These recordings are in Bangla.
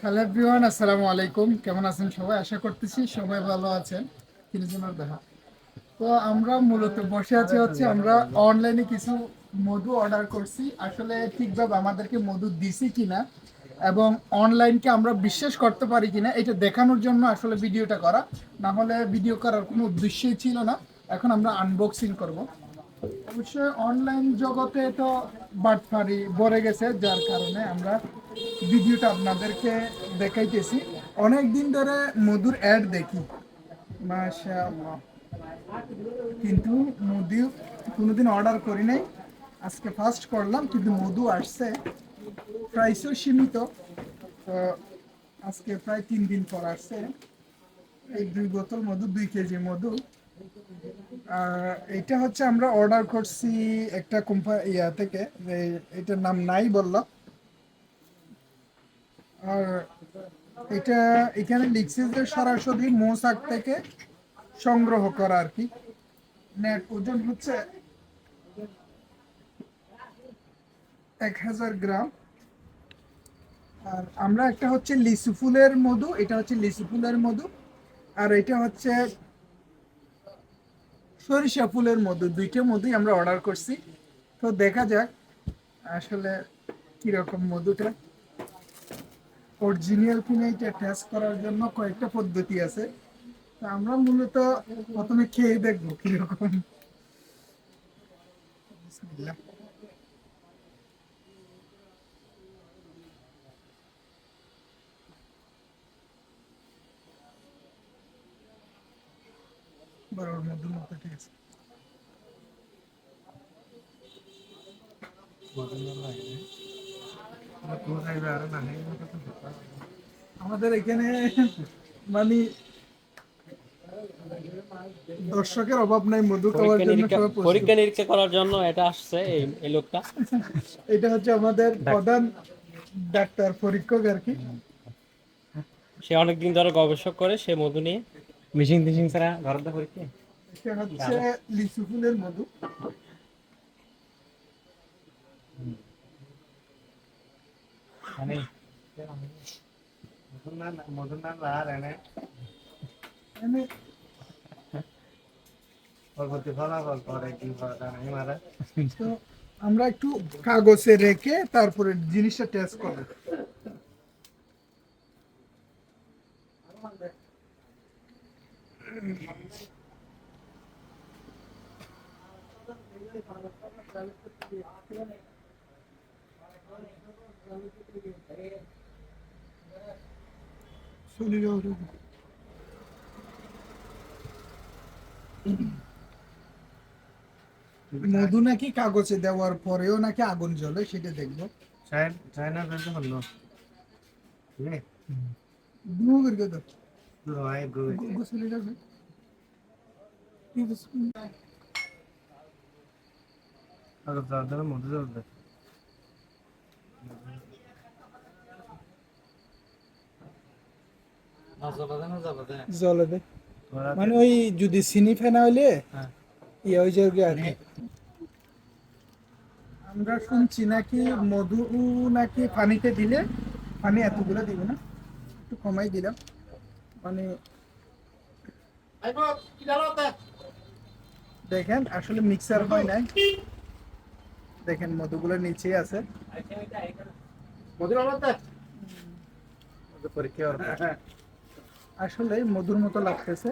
হ্যালো এভরিওয়ান, আসসালামু আলাইকুম। কেমন আছেন সবাই? আশা করতেছি সবাই ভালো আছেন। দেখা। তো আমরা মূলত বসে আছি হচ্ছে আমরা অনলাইনে কিছু মধু অর্ডার করছি। আসলে ঠিকভাবে আমাদেরকে মধু দিছি কিনা এবং অনলাইনকে আমরা বিশ্বাস করতে পারি কিনা, এটা দেখানোর জন্য আসলে ভিডিওটা করা। না হলে ভিডিও করার কোনো উদ্দেশ্যই ছিল না। এখন আমরা আনবক্সিং করব। অবশ্যই অনলাইন জগতে তো বাটফারি ভরে গেছে, যার কারণে আমরা ভিডিওটা আপনাদেরকে দেখাইতেছি। অনেক দিন ধরে মধুর অ্যাড দেখি। কিন্তু মধু কোনোদিন অর্ডার করি নাই। আজকে ফার্স্ট করলাম, কিন্তু মধু আসছে। প্রাইসও সীমিত। তো আজকে প্রায় তিন দিন পর আসছে। এই দুই বোতল মধু, দুই কেজি মধু। আর এটা হচ্ছে আমরা অর্ডার করছি একটা কোম্পানি ইয়া থেকে এটার নাম নাই বলল। আর এটা এখানে লিখছে যে সরাসরি মৌসাক থেকে সংগ্রহ করা আর কি। নেট ওজন হচ্ছে এক হাজার গ্রাম। আর আমরা একটা হচ্ছে লিচু ফুলের মধু, এটা হচ্ছে লিচু ফুলের মধু, আর এটা হচ্ছে সরিষা ফুলের মধু। দুইটা মধুই আমরা অর্ডার করছি। তো দেখা যাক আসলে কীরকম মধুটা। অরিজিনাল কিনা এটা টেস্ট করার জন্য কয়েকটা পদ্ধতি আছে। তা আমরা মূলত প্রথমে খেয়ে দেখব কীরকম। বড় মধুর মতো ঠিক আছে। আমাদের এখানে মানে দর্শকের অভাব নাই মধু খাওয়ার জন্য। পরীক্ষা নিরীক্ষা করার জন্য এটা আসছে এই লোকটা। এটা হচ্ছে আমাদের প্রধান ডাক্তার পরীক্ষক আর কি। সে অনেকদিন ধরে গবেষক করে সে মধু নিয়ে। মিশিং টিশিং ছাড়া ঘরটা পরীক্ষা? এটা হচ্ছে লিচু ফুলের মধু মানে মানে তো আমরা একটু কাগজে রেখে তারপরে জিনিসটা টেস্ট করব। শরীরে ওরকম। মধু নাকি কাগজে দেওয়ার পরেও নাকি আগুন জ্বলে সেটা দেখব। চায়না করে গোসলে যাবে আর দাদা যাবে জলে দে মানে ওই যদি চিনি ফেনা হইলে ইয়ে হয়ে যাবে আর আমরা শুনছি নাকি মধু নাকি পানিতে দিলে পানি এতগুলো দিব না? একটু কমাই দিলাম। মানে দেখেন আসলে মিক্সার হয় নাই। দেখেন মধুগুলো নিচে আছে। আসলে মধুর মতো লাগতেছে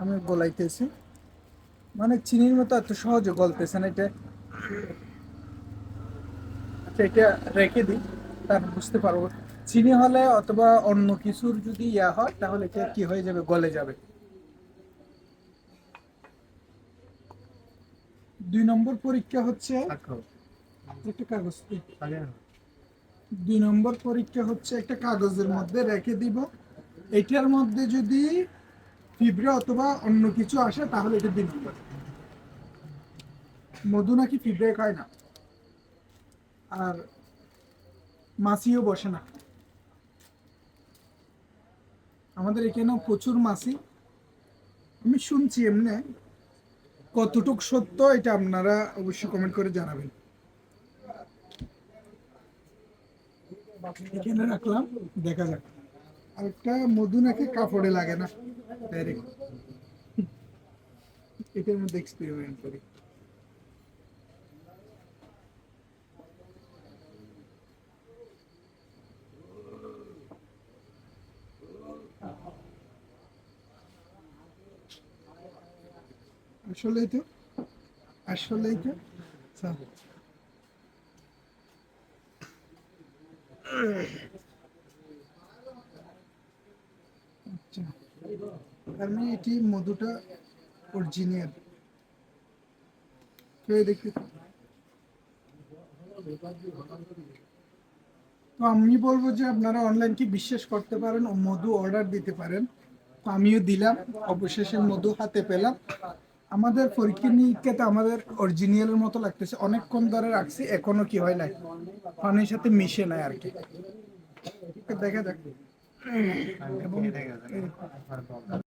আমি গলাইতেছি। মানে চিনির মতো এত সহজে গলতেছে না এটা আচ্ছা এটা রেখে দিই তারপর বুঝতে পারব। চিনি হলে অথবা অন্য কিছুর যদি ইয়া হয় তাহলে এটা কি হয়ে যাবে? গলে যাবে। দুই নম্বর পরীক্ষা হচ্ছে একটা কাগজ দুই নম্বর পরীক্ষা হচ্ছে একটা কাগজের মধ্যে রেখে দিব। এটার মধ্যে যদি ফিব্রে অথবা অন্য কিছু আসে, তাহলে এটা দিন মধু নাকি ফিব্রে খায় না। আর মাছিও বসে না। আমাদের এখানেও প্রচুর মাছি। আমি শুনছি এমনি। কতটুক সত্য, এটা আপনারা অবশ্যই কমেন্ট করে জানাবেন। এখানে রাখলাম, দেখা যাক। আরেকটা মধু নাকি কাপড়ে লাগে না? ডাইরেক্ট এটার মধ্যে এক্সপেরিমেন্ট করি। আসলেই তো আসলেই তো। আচ্ছা। আমি এটি মধুটা অরিজিনাল দেখি তো আমি বলব যে আপনারা অনলাইন কি বিশ্বাস করতে পারেন ও মধু অর্ডার দিতে পারেন। তো আমিও দিলাম, অবশেষে মধু হাতে পেলাম। আমাদের পরীক্ষা নিরীক্ষাতে আমাদের অরিজিনালের মতো লাগতেছে অনেকক্ষণ ধরে রাখছি, এখনও কি হয় নাই। পানির সাথে মিশে নাই আর কি। দেখা যাক। 全然変わらない。